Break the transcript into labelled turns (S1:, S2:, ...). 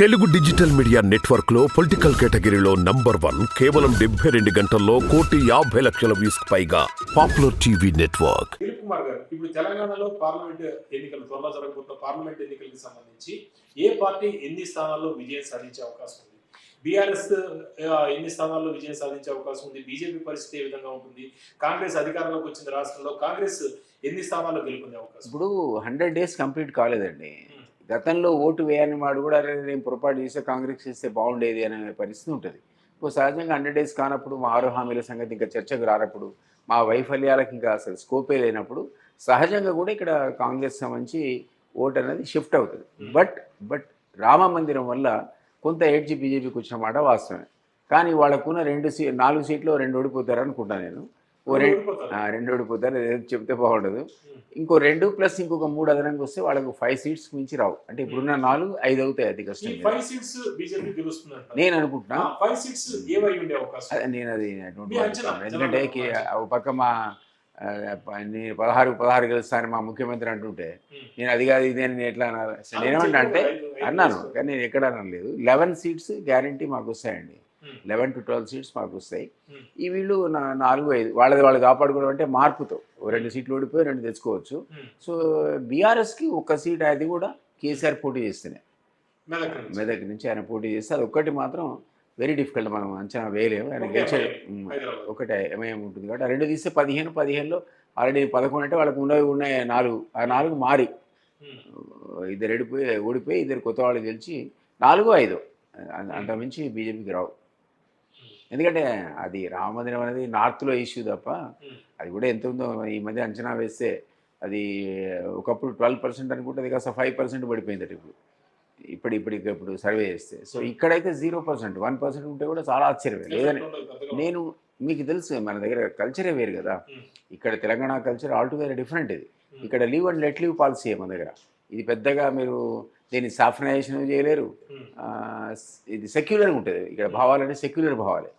S1: Telugu digital media నెట్వర్క్లో political కేటగిరీలో number one కేవలం డెబ్బై రెండు గంటల్లో కోటి యాభై లక్షల వ్యూస్ పైగా పాపులర్ టీవీ నెట్వర్క్.
S2: కుమార్ గారు ఇప్పుడు తెలంగాణలో పార్లమెంట్ ఎన్నికలు త్వరలో జరగబోతున్న పార్లమెంట్ ఎన్నికలకు సంబంధించి ఏ పార్టీ ఎన్ని స్థానాల్లో విజయం సాధించే అవకాశం ఉంది? బీఆర్ఎస్ ఎన్ని స్థానాల్లో విజయం సాధించే అవకాశం ఉంది? బీజేపీ పరిస్థితి ఏ విధంగా ఉంటుంది? కాంగ్రెస్ అధికారంలోకి వచ్చిన రాష్ట్రంలో కాంగ్రెస్ ఎన్ని స్థానాల్లో గెలుపొందే అవకాశం
S3: ఇప్పుడు హండ్రెడ్ డేస్ కంప్లీట్ కాలేదండి. గతంలో ఓటు వేయని వాడు కూడా "అరే, నేను పొరపాటు చేస్తే కాంగ్రెస్ చేస్తే బాగుండేది అనే పరిస్థితి ఉంటుంది. ఇప్పుడు సహజంగా హండ్రెడ్ డేస్ కానప్పుడు మా ఆరు హామీల సంగతి ఇంకా చర్చకు రానప్పుడు మా వైఫల్యాలకు ఇంకా అసలు స్కోపే లేనప్పుడు సహజంగా కూడా ఇక్కడ కాంగ్రెస్ సంబంధించి ఓటు అనేది షిఫ్ట్ అవుతుంది. బట్ బట్ రామ మందిరం వల్ల కొంత ఏడ్చి బీజేపీకి వచ్చిన మాట వాస్తవమే. కానీ వాళ్ళకున్న రెండు సీ నాలుగు సీట్లు రెండు ఓడిపోతారు అనుకుంటాను నేను. ఓ రెండు రెండు ఓడిపోతారు ఏదో చెప్తే బాగుండదు ఇంకో రెండు ప్లస్ ఇంకొక మూడు అదనంగా వస్తే వాళ్ళకు ఫైవ్ సీట్స్ మించి రావు అంటే ఇప్పుడున్న నాలుగు ఐదు అవుతాయి అతి కష్టం నేను అనుకుంటున్నా నేను అది. ఎందుకంటే. ఒక పక్క మా నేను పదహారు పదహారు గెలుస్తాను మా ముఖ్యమంత్రి అంటుంటే
S2: ఉమ్.
S3: నేను అది కాదు ఇది అని నేను ఎట్లా అసలు నేనేమంటా అంటే అన్నాను. కానీ నేను ఎక్కడ అనలేదు లెవెన్ సీట్స్ గ్యారంటీ మాకు వస్తాయండి. లెవెన్ టు ట్వెల్వ్ సీట్స్ మాకు వస్తాయి.
S2: ఉమ్.
S3: ఈ వీళ్ళు నా- నాలుగు ఐదు వాళ్ళది వాళ్ళు కాపాడుకోవడం అంటే మార్పుతో. రెండు సీట్లు ఓడిపోయి రెండు తెచ్చుకోవచ్చు.
S2: ఉమ్.
S3: సో బీఆర్ఎస్కి ఒక్క సీట్ అది కూడా కేసీఆర్ పోటీ చేస్తేనే.
S2: మెదక్ నుంచి.
S3: ఆయన పోటీ చేస్తే అది ఒక్కటి మాత్రం వెరీ డిఫికల్ట్ మనం అంచనా వేయలేము. ఆయన గెలిచే. ఒకటే ఎంఐఎం ఉంటుంది కాబట్టి ఆ రెండు తీస్తే పదిహేను పదిహేనులో ఆల్రెడీ పదకొండు అంటే వాళ్ళకి ఉన్నవి ఉన్నాయి నాలుగు. ఆ నాలుగు మారి. ఇద్దరు ఎడిపోయి ఓడిపోయి ఇద్దరు కొత్త వాళ్ళు గెలిచి నాలుగు ఐదు. అం- అంత మించి బీజేపీకి రావు. ఎందుకంటే అది రామమందిరం అనేది నార్త్లో ఇష్యూ తప్ప. అది కూడా ఎంత ఉందో ఈ మధ్య అంచనా వేస్తే అది ఒకప్పుడు ట్వెల్వ్ పర్సెంట్ అనుకుంటుంది కాస్త ఫైవ్ పర్సెంట్ పడిపోయింది ఇప్పుడు. ఇప్పుడు ఇప్పుడు ఇప్పుడు సర్వే చేస్తే. సో ఇక్కడైతే జీరో పర్సెంట్ వన్ పర్సెంట్ ఉంటే కూడా చాలా ఆశ్చర్యమే. లేదని. నేను మీకు తెలుసు మన దగ్గర కల్చరే వేరు కదా. ఇక్కడ తెలంగాణ కల్చర్ ఆల్టుగెదర్ డిఫరెంట్ ఇది. ఇక్కడ live and let live policy మన దగ్గర. ఇది పెద్దగా మీరు దీన్ని సాఫ్టనైజేషన్ చేయలేరు. ఇది సెక్యులర్ ఉంటుంది. ఇక్కడ భావాలంటే సెక్యులర్ భావాలే.